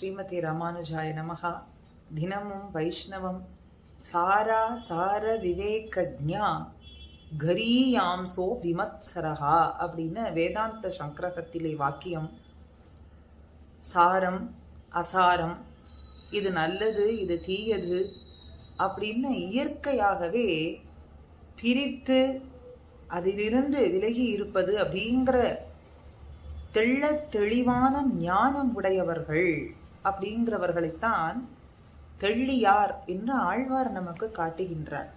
ஸ்ரீமதி ராமானுஜாய நமஹா. தினமும் வைஷ்ணவம். சாரா சார விவேகஜா கரீயாம்சோ விமத்சரஹா அப்படின்னு வேதாந்த சங்கரகத்திலே வாக்கியம். சாரம் அசாரம். இது நல்லது இது தீயது அப்படின்னு இயற்கையாகவே பிரித்து அதிலிருந்து விலகி இருப்பது அப்படிங்கிற தெள்ள தெளிவான ஞானம் உடையவர்கள். அப்படிங்கிறவர்களைத்தான் தெள்ளியார் என்று ஆழ்வார் நமக்கு காட்டுகின்றார்.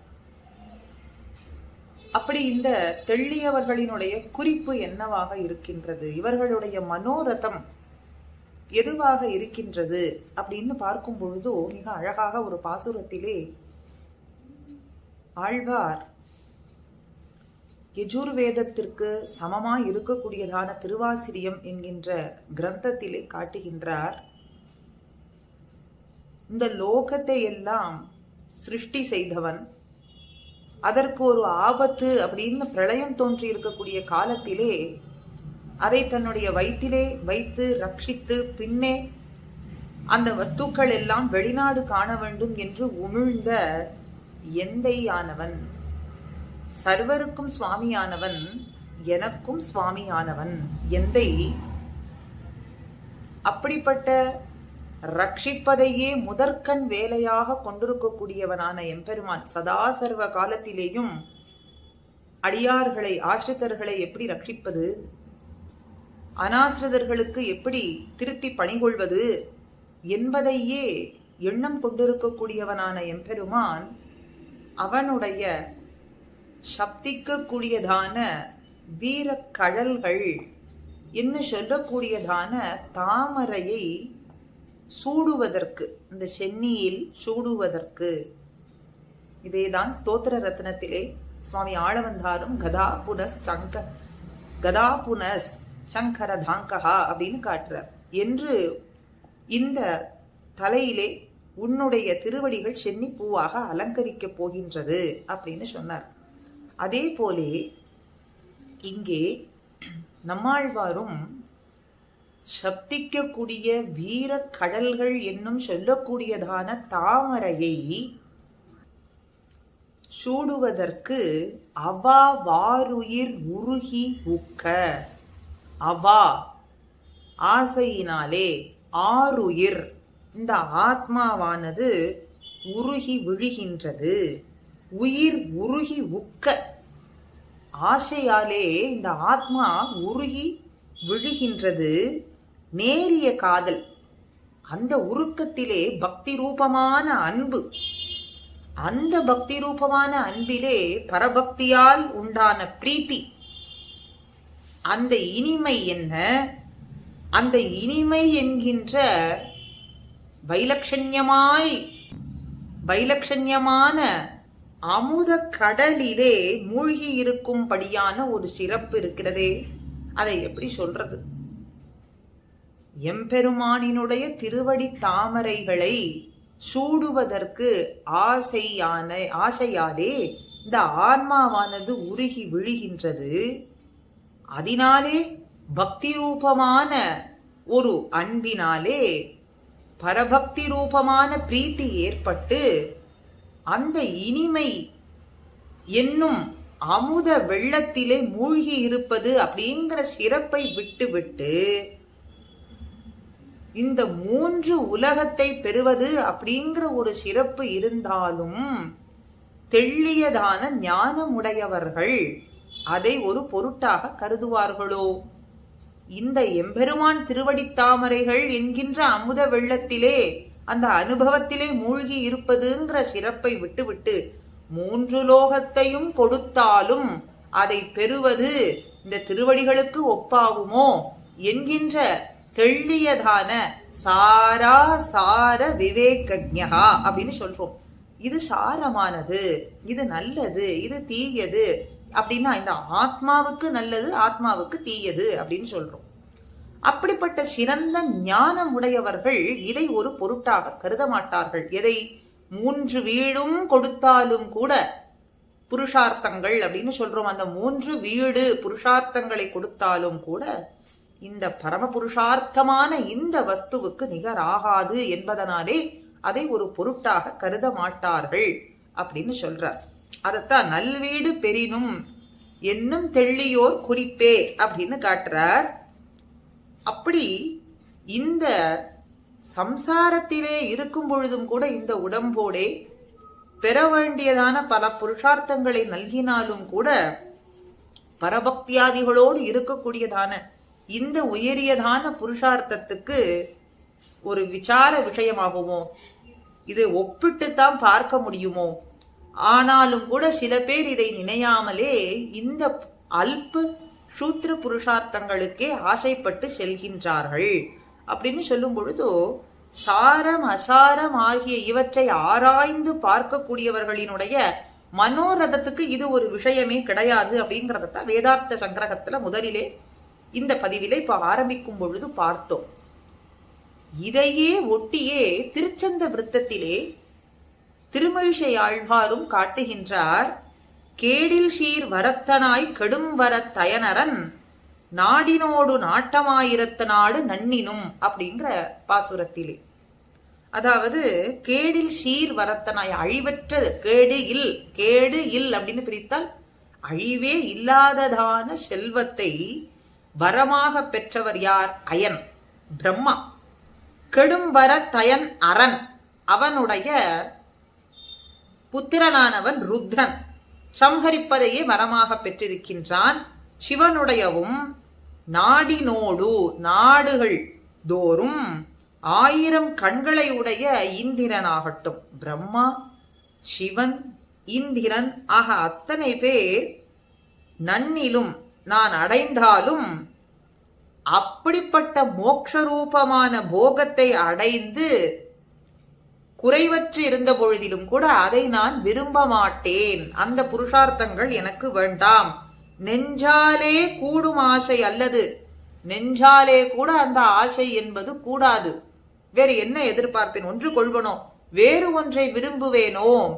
அப்படி இந்த தெள்ளியவர்களினுடைய குறிப்பு என்னவாக இருக்கின்றது? இவர்களுடைய மனோரதம் எதுவாக இருக்கின்றது? அப்படின்னு பார்க்கும் பொழுதோ மிக அழகாக ஒரு பாசுரத்திலே ஆழ்வார் யஜுர்வேதத்திற்கு சமமாய் இருக்கக்கூடியதான திருவாசிரியம் என்கின்ற கிரந்தத்திலே காட்டுகின்றார். இந்த லோகத்தை எல்லாம் சிருஷ்டி செய்தவன். அதற்கு ஒரு ஆபத்து அப்படின்னு பிரளயம் தோன்றி இருக்கக்கூடிய காலத்திலே அதை தன்னுடைய வயிற்றிலே வைத்து ரட்சித்து பின்னே அந்த வஸ்துக்கள் எல்லாம் வெளிநாடு காண வேண்டும் என்று உமிழ்ந்த எந்தையானவன். சர்வருக்கும் சுவாமியானவன் எனக்கும் சுவாமியானவன். எந்தை? அப்படிப்பட்ட ரட்சிப்பதையே முதற்கண் வேலையாக கொண்டிருக்கக்கூடியவனான எம்பெருமான் சதா சர்வ காலத்திலேயும் அடியார்களை ஆசிரித்தர்களை எப்படி ரட்சிப்பது? அனாசிரிதர்களுக்கு எப்படி திருத்தி பணிகொள்வது? என்பதையே எண்ணம் கொண்டிருக்கக்கூடியவனான எம்பெருமான் அவனுடைய சப்திக்கக்கூடியதான வீர கழல்கள் என்று சொல்லக்கூடியதான தாமரையை சூடுவதற்கு இந்த சென்னியில் சூடுவதற்கு. இதேதான் ஸ்தோத்திர ரத்னத்திலே சுவாமி ஆளவந்தாரும் கதா புனஸ் சங்க கதா புனஸ் சங்கர தாங்கஹா அப்படின்னு காட்டுறார். என்று இந்த தலையிலே உன்னுடைய திருவடிகள் சென்னி பூவாக அலங்கரிக்க போகின்றது அப்படின்னு சொன்னார். அதே போலே இங்கே நம்மாழ்வாரும் சப்திக்கக்கூடிய வீர கடல்கள் என்னும் சொல்லக்கூடியதான தாமரையை சூடுவதற்கு அவா வாருயிர் உருகி உக்க. அவா ஆசையினாலே ஆருயிர். இந்த ஆத்மாவானது உருகி விழுகின்றது. உயிர் உருகி உக்க. ஆசையாலே இந்த ஆத்மா உருகி விழுகின்றது. நேரிய காதல். அந்த உருக்கத்திலே பக்தி ரூபமான அன்பு. அந்த பக்தி ரூபமான அன்பிலே பரபக்தியால் உண்டான பிரீத்தி. அந்த இனிமை என்ன? அந்த இனிமை என்கின்ற வைலட்சண்யமாய் வைலட்சண்யமான அமுத கடலிலே மூழ்கி இருக்கும்படியான ஒரு சிறப்பு இருக்கிறதே. அதை எப்படி சொல்றது? எம்பெருமானினுடைய திருவடி தாமரைகளை சூடுவதற்கு ஆசையான ஆசையாலே இந்த ஆன்மாவானது உருகி விழுகின்றது. அதனாலே பக்தி ரூபமான ஒரு அன்பினாலே பரபக்தி ரூபமான பிரீத்தி ஏற்பட்டு அந்த இனிமை என்னும் அமுத வெள்ளத்திலே மூழ்கி இருப்பது அப்படிங்கிற சிறப்பை விட்டுவிட்டு இந்த மூன்று உலகத்தை பெறுவது அப்படிங்கிற ஒரு சிறப்பு இருந்தாலும் தெள்ளியதான ஞானமுடையவர்கள் அதை ஒரு பொருட்டாக கருதுவார்களோ? இந்த எம்பெருமான் திருவடித்தாமரைகள் என்கின்ற அமுத வெள்ளத்திலே அந்த அனுபவத்திலே மூழ்கி இருப்பதுங்கிற சிறப்பை விட்டுவிட்டு மூன்று லோகத்தையும் கொடுத்தாலும் அதை பெறுவது இந்த திருவடிகளுக்கு ஒப்பாகுமோ? என்கின்ற தெள்ளியதான சாரா சார விவேகஜா அப்படின்னு சொல்றோம். இது சாரமானது இது நல்லது இது தீயது அப்படின்னா இந்த ஆத்மாவுக்கு நல்லது ஆத்மாவுக்கு தீயது அப்படின்னு சொல்றோம். அப்படிப்பட்ட சிறந்த ஞானம் உடையவர்கள் இதை ஒரு பொருட்டாக கருத மாட்டார்கள். எதை? மூன்று வீடும் கொடுத்தாலும் கூட புருஷார்த்தங்கள் அப்படின்னு சொல்றோம். அந்த மூன்று வீடு புருஷார்த்தங்களை கொடுத்தாலும் கூட இந்த பரமபுருஷார்த்தமான இந்த வஸ்துவுக்கு நிகராகாது என்பதனாலே அதை ஒரு பொருட்டாக கருத மாட்டார்கள் அப்படின்னு சொல்றார். அதத்தான் நல்வீடு பெரினும் என்னும் தெள்ளியோர் குறிப்பே அப்படின்னு காட்டுறார். அப்படி இந்த சம்சாரத்திலே இருக்கும் பொழுதும் கூட இந்த உடம்போடே பெற வேண்டியதான பல புருஷார்த்தங்களை நல்கினாலும் கூட பரபக்தியாதிகளோடு இருக்கக்கூடியதான இந்த உயரியதான புருஷார்த்தத்துக்கு ஒரு விசார விஷயமாகுமோ? இது ஒப்பிட்டுத்தான் பார்க்க முடியுமோ? ஆனாலும் கூட சில பேர் இதை நினையாமலே இந்த அல்ப சூத்திர புருஷார்த்தங்களுக்கே ஆசைப்பட்டு செல்கின்றார்கள். அப்படின்னு சொல்லும் பொழுது சாரம் அசாரம் ஆகிய இவற்றை ஆராய்ந்து பார்க்கக்கூடியவர்களினுடைய மனோரதத்துக்கு இது ஒரு விஷயமே கிடையாது அப்படிங்கறதத்தான் வேதார்த்த சங்கிரகத்துல முதலிலே இந்த பதிவில இப்ப ஆரம்பிக்கும் பொழுது பார்த்தோம். இதையே ஒட்டியே திருச்சந்த விருத்தத்திலே திருமழிசை ஆழ்வாரும் காட்டுகின்றார் கேடில் சீர் வரத்தனாய் கெடும் வர தயனரன் நாடினோடு நாட்டமாயிரத்த நாடு நன்னினும் அப்படிங்கிற பாசுரத்திலே. அதாவது கேடில் சீர் வரத்தனாய் அழிவற்ற கேடு இல் கேடு இல் அப்படின்னு பிரித்தால் அழிவே இல்லாததான செல்வத்தை வரமாக பெற்றவர் யார்? அயன் பிரம்மா. கெடும் வர தயன் அரண் அவனுடைய புத்திரனானவன் ருத்ரன். சம்ஹரிப்பதையே வரமாக பெற்றிருக்கின்றான் சிவனுடையவும் நாடினோடு நாடுகள் தோறும் ஆயிரம் கண்களை உடைய இந்திரனாகட்டும். பிரம்மா சிவன் இந்திரன் ஆக அத்தனை பேர் நன்னிலும் நான் அடைந்தாலும் அப்படிப்பட்ட மோக்ஷரூபமான போகத்தை அடைந்து குறைவற்று இருந்த பொழுதிலும் கூட அதை நான் விரும்ப மாட்டேன். அந்த புருஷார்த்தங்கள் எனக்கு வேண்டாம். நெஞ்சாலே கூடும் ஆசை அல்லது நெஞ்சாலே கூட அந்த ஆசை என்பது கூடாது. வேறு என்ன எதிர்பார்ப்பேன்? ஒன்று கொள்வனோ? வேறு ஒன்றை விரும்புவேனோ?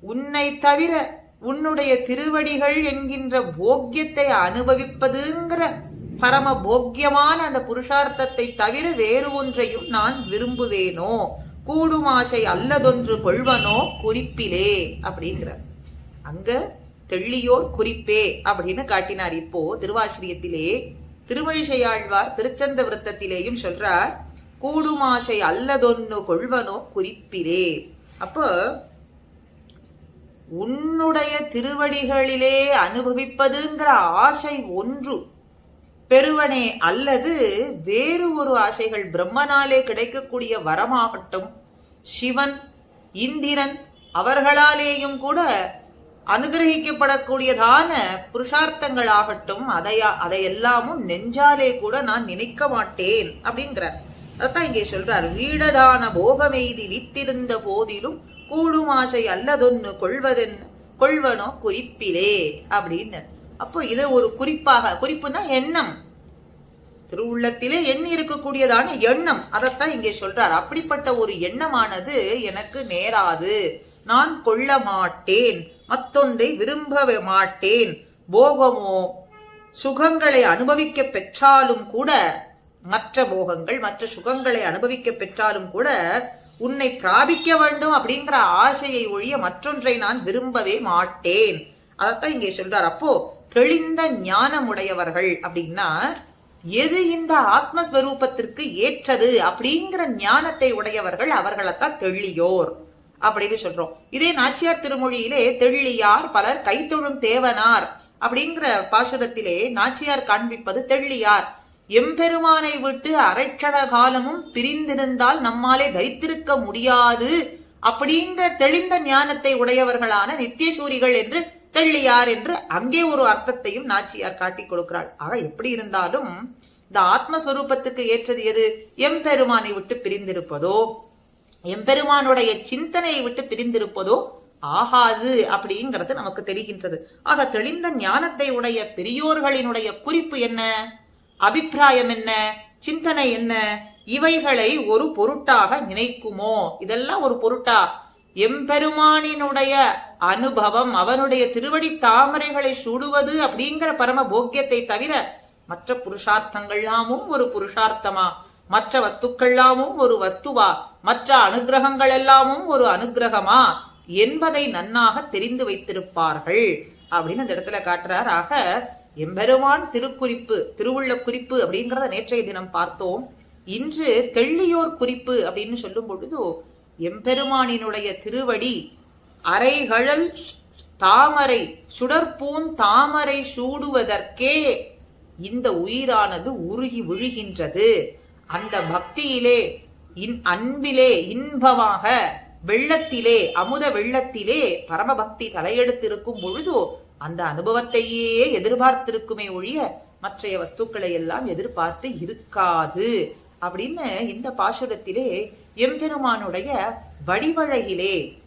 உன்னை தவிர உன்னுடைய திருவடிகள் என்கின்ற போக்கியத்தை அனுபவிப்பதுங்கிற பரம போக்கியமான அந்த புருஷார்த்தத்தை தவிர வேறு ஒன்றையும் நான் விரும்புவேனோ? கூடுமாசை அல்லதொன்று கொள்வனோ? குறிப்பிலே அப்படிங்கிறார். அங்க தெள்ளியோர் குறிப்பே அப்படின்னு காட்டினார். இப்போ திருவாசிரியத்திலே திருவழிசையாழ்வார் திருச்சந்த விருத்தத்திலேயும் சொல்றார் கூடுமாசை அல்லதொன்னு கொள்வனோ? குறிப்பிலே. அப்போ உன்னுடைய திருவடிகளிலே அனுபவிப்பதுங்கிற ஆசை ஒன்று. பெருவனே அல்லது வேறு ஒரு ஆசைகள் பிரம்மனாலே கிடைக்கக்கூடிய வரமாகட்டும். சிவன் இந்திரன் அவர்களாலேயும் கூட அனுகிரகிக்கப்படக்கூடியதான புருஷார்த்தங்களாகட்டும் அதையா அதையெல்லாமும் நெஞ்சாலே கூட நான் நினைக்க மாட்டேன் அப்படிங்கிறார். அதான் இங்கே சொல்றார். வீடதான போகமெய்தி வித்திருந்த போதிலும் கூடும் ஆசை அல்லதொன்னு கொள்வதென் கொள்வனோ குறிப்பிலே அப்படின்னு அப்போ இது ஒரு குறிப்பாக குறிப்புனா எண்ணம். திருவுள்ளத்திலே எண்ணி இருக்கக்கூடியதான எண்ணம். அதைத்தான் இங்கே சொல்றார். அப்படிப்பட்ட ஒரு எண்ணமானது எனக்கு நேராது. நான் கொள்ள மாட்டேன். மத்தொந்தை விரும்ப மாட்டேன். போகமோ சுகங்களை அனுபவிக்க பெற்றாலும் கூட மற்ற போகங்கள் மற்ற சுகங்களை அனுபவிக்க பெற்றாலும் கூட உன்னை பிராபிக்க வேண்டும் அப்படிங்கிற ஆசையை ஒழிய மற்றொன்றை நான் விரும்பவே மாட்டேன். அதத்தான் இங்கே சொல்றார். அப்போ தெளிந்த ஞானமுடையவர்கள் அப்படின்னா எது இந்த ஆத்மஸ்வரூபத்திற்கு ஏற்றது அப்படிங்கிற ஞானத்தை உடையவர்கள் அவர்களைத்தான் தெள்ளியோர் அப்படின்னு சொல்றோம். இதே நாச்சியார் திருமொழியிலே தெள்ளியார் பலர் கைத்தொழும் தேவனார் அப்படிங்கிற பாசுரத்திலே நாச்சியார் காண்பிப்பது தெள்ளியார். எம்பெருமானை விட்டு அரைட்சண காலமும் பிரிந்திருந்தால் நம்மாலே தரித்திருக்க முடியாது. அப்படிங்கிற தெளிந்த ஞானத்தை உடையவர்களான நித்தியசூரிகள் என்று தெள்ளியார் என்று அங்கே ஒரு அர்த்தத்தையும் நாச்சியார் காட்டிக் கொடுக்கிறாள். ஆக எப்படி இருந்தாலும் இந்த ஆத்மஸ்வரூபத்துக்கு ஏற்றது எது? எம்பெருமானை விட்டு பிரிந்திருப்பதோ எம்பெருமானுடைய சிந்தனையை விட்டு பிரிந்திருப்பதோ ஆகாது அப்படிங்கிறது நமக்கு தெரிகின்றது. ஆக தெளிந்த ஞானத்தை உடைய பெரியோர்களினுடைய குறிப்பு என்ன? அபிப்பிராயம் என்ன? சிந்தனை என்ன? இவைகளை ஒரு பொருட்டாக நினைக்குமோ? இதெல்லாம் ஒரு பொருட்டா? எம்பெருமானினுடைய அனுபவம் அவனுடைய திருவடி தாமரைகளை சூடுவது அப்படிங்கிற பரம போக்கியத்தை தவிர மற்ற புருஷார்த்தங்கள்லாமும் ஒரு புருஷார்த்தமா? மற்ற வஸ்துக்கள்லாமும் ஒரு வஸ்துவா? மற்ற அனுகிரகங்கள் எல்லாமும் ஒரு அனுகிரகமா? என்பதை நன்னாக தெரிந்து வைத்திருப்பார்கள். அப்படின்னு அந்த இடத்துல காட்டுறார். ஆக எம்பெருமான் திருக்குறிப்பு திருவுள்ள குறிப்பு அப்படிங்கிறத நேற்றைய தினம் பார்த்தோம். இன்று தெள்ளியோர் குறிப்பு அப்படின்னு சொல்லும் பொழுது எம்பெருமானினுடைய திருவடி அரைகழல் தாமரை சுடற்பூன் தாமரை சூடுவதற்கே இந்த உயிரானது உருகி விழுகின்றது. அந்த பக்தியிலே இன் அன்பிலே இன்பமாக வெள்ளத்திலே அமுத வெள்ளத்திலே பரமபக்தி தலையெடுத்திருக்கும் பொழுது அந்த அனுபவத்தையே எதிர்பார்த்திருக்குமே ஒழிய மற்றைய வஸ்துக்களை எல்லாம் எதிர்பார்த்து இருக்காது. அப்படின்னு இந்த பாசுரத்திலே எம்பெருமானுடைய வடிவழகிலே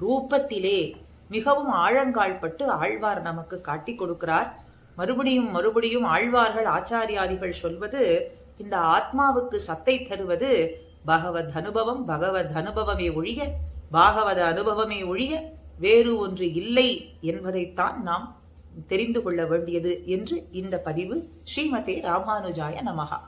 ரூபத்திலே மிகவும் ஆழங்கால்பட்டு ஆழ்வார் நமக்கு காட்டிக் கொடுக்கிறார். மறுபடியும் மறுபடியும் ஆழ்வார்கள் ஆச்சாரியாதிகள் சொல்வது இந்த ஆத்மாவுக்கு சத்தை தருவது பகவத் அனுபவம் பகவத் அனுபவமே ஒழிய பாகவத அனுபவமே ஒழிய வேறு ஒன்று இல்லை என்பதைத்தான் நாம் தெரிந்து கொள்ள வேண்டியது என்று இந்த பதிவு ஸ்ரீமதே ராமானுஜாய நமகா